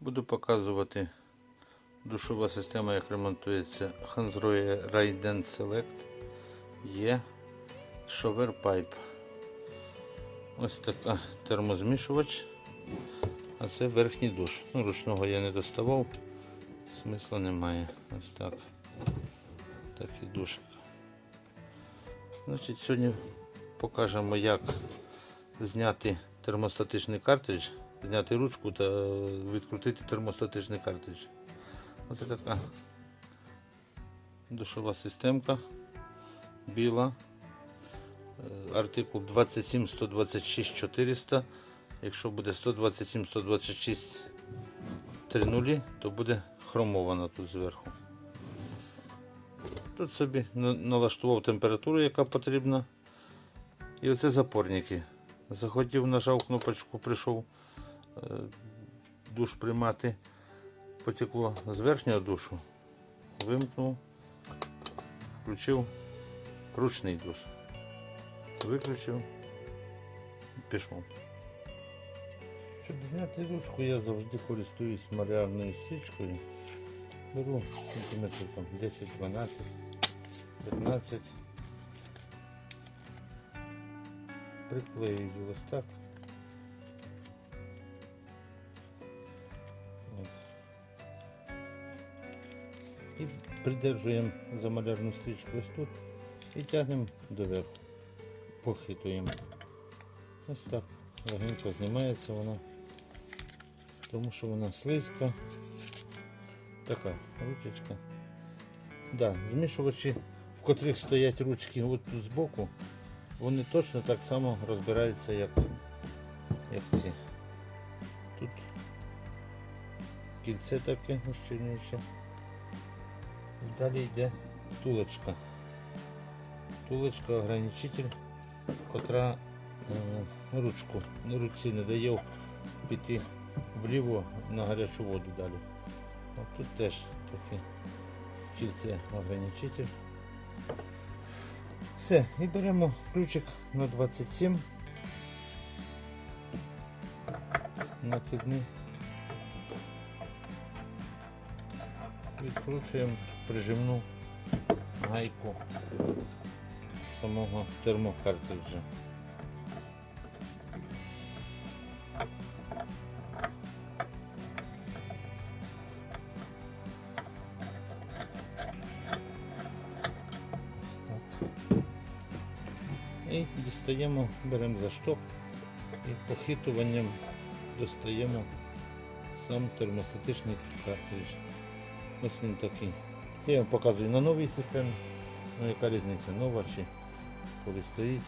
Буду показувати душова система, як ремонтується Hansgrohe Raiden Select. Є Shower Pipe. Ось така термозмішувач. А це верхній душ. Ну, ручного я не доставав, смисла немає. Ось так. Такий душик. Значить, сьогодні покажемо, як зняти термостатичний картридж, зняти ручку та відкрутити термостатичний картридж. Оце така душова системка біла. Е, Артикул 27 126 400. Якщо буде 127 126 30, то буде хромована тут зверху. Тут собі налаштував температуру, яка потрібна. І оце запорники. Захотів, нажав кнопочку, прийшов душ приймати. Потекло з верхнього душу. Вимкнув, включив ручний душ. Виключив, пішов. Щоб зняти ручку, я завжди користуюсь малярною стрічкою. Беру сантиметрів 10, 12, 15. Приклею ось так. Придержуємо за малярну стрічку ось тут і тягнемо доверху. Похитуємо. Ось так. Легенько знімається вона, тому що вона слизька. Така ручечка. Да, змішувачі, в котрих стоять ручки от тут збоку, вони точно так само розбираються, як, як ці. Тут кільце таке ущільнююче. Далі йде втулочка. Втулочка ограничитель, котра е, ручку, руці не дає піти вліво на гарячу воду далі. От тут теж таке кільце ограничитель. Все, і беремо ключик на 27. Накидний. Відкручуємо прижимну гайку самого термокартриджа. І дістаємо, беремо за шток і похитуванням достаємо сам термостатичний картридж. Ось він такий. Я вам показую на новій системі. Ну яка різниця, нова чи коли стоїть.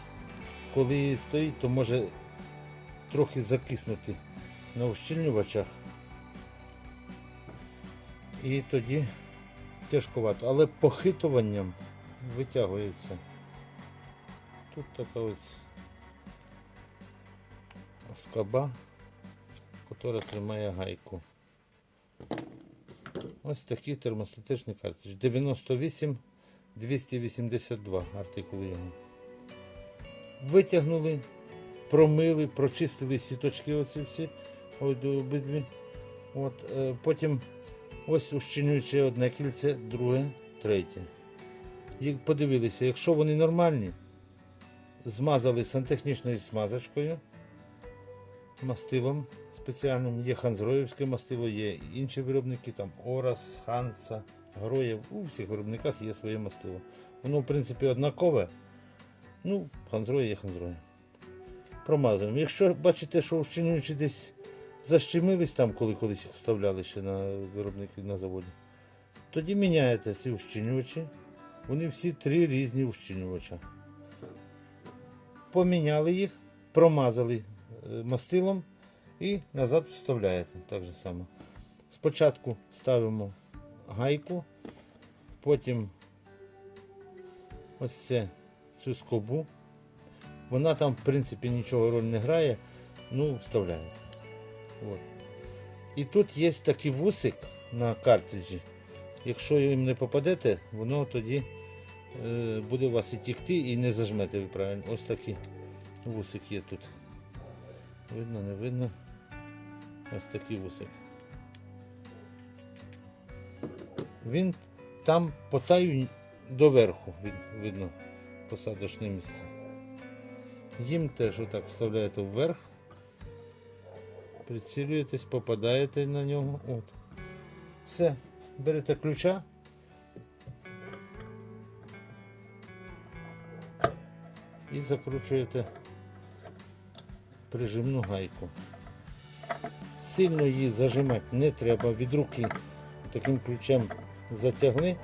Коли стоїть, то може трохи закиснути на ущільнювачах. І тоді тяжковато, але похитуванням витягується. Тут така ось скоба, яка тримає гайку. Ось такий термостатичний картридж. 98 282 артикул його. Витягнули, промили, прочистили сіточки оці всі ось обидві. От, е, потім ось ущільнюючи одне кільце, друге, третє. І подивилися, якщо вони нормальні, змазали сантехнічною смазочкою, мастилом спеціальним. Є ханзроївське мастило, є інші виробники, там Орас, Ханса, Гроєв. У всіх виробниках є своє мастило. Воно, в принципі, однакове. Ну, ханзроє є ханзроє. Промазуємо. Якщо бачите, що вщинюючи десь защемились там, коли колись їх вставляли ще на виробники на заводі, тоді міняєте ці ущільнювачі. Вони всі три різні ущільнювача поміняли їх, промазали е, мастилом і назад вставляєте так же само. Спочатку ставимо гайку, потім ось це, цю скобу. Вона там, в принципі, нічого роль не грає, ну, вставляєте. От. І тут є такий вусик на картриджі. Якщо їм не попадете, воно тоді е, буде у вас і тікти і не зажмете ви правильно. Ось такий вусик є тут. Видно, не видно. Ось такий вусик. він там по таю доверху видно посадочне місце. Їм теж отак вставляєте вверх, прицілюєтесь, попадаєте на нього. От. Все, берете ключа. І закручуєте прижимну гайку. Сильно її зажимати не треба. Від руки таким ключем затягли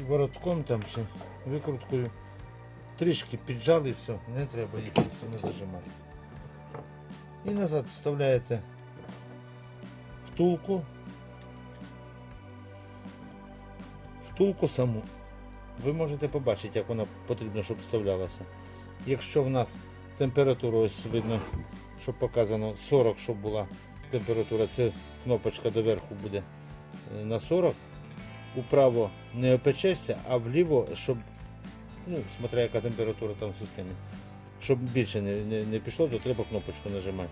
і воротком там чи викруткою трішки піджали все, не треба їх сильно зажимати. І назад вставляєте втулку. Втулку саму. Ви можете побачити, як вона потрібно, щоб вставлялася. Якщо в нас температура, ось видно, що показано 40, щоб була температура, це кнопочка доверху буде е, на 40. Управо не опечешся, а вліво, щоб, ну, смотря яка температура там в системі, щоб більше не, не, не пішло, то треба кнопочку нажимати.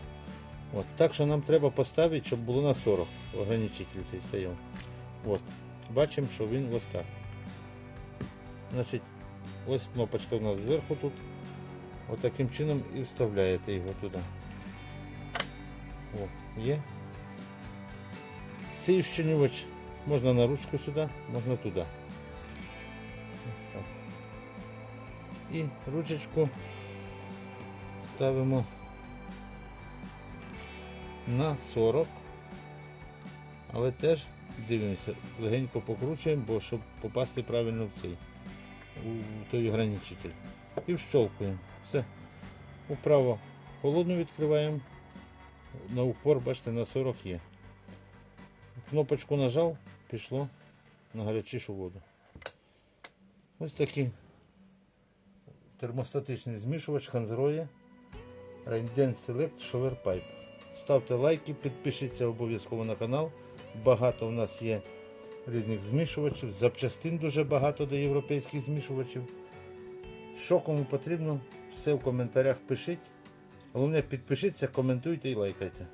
От. Так що нам треба поставити, щоб було на 40 ограничитель цей стояв. От. Бачимо, що він ось так. Значить, ось кнопочка у нас зверху тут. Ось таким чином і вставляєте його туди. О, є. Цей вщенювач можна на ручку сюди, можна туди. Ось так. І ручечку ставимо на 40. Але теж дивимося, легенько покручуємо, бо щоб попасти правильно в цей у той ограничитель. І вщолкуємо. Все. Управо холодну відкриваємо. На упор, бачите, на 40 є. Кнопочку нажав, пішло на гарячішу воду. Ось такий термостатичний змішувач Ханзроє Raindent Select Shower Pipe. Ставте лайки, підпишіться обов'язково на канал. Багато в нас є різних змішувачів, запчастин дуже багато до європейських змішувачів. Що кому потрібно, все в коментарях пишіть. Головне підпишіться, коментуйте і лайкайте.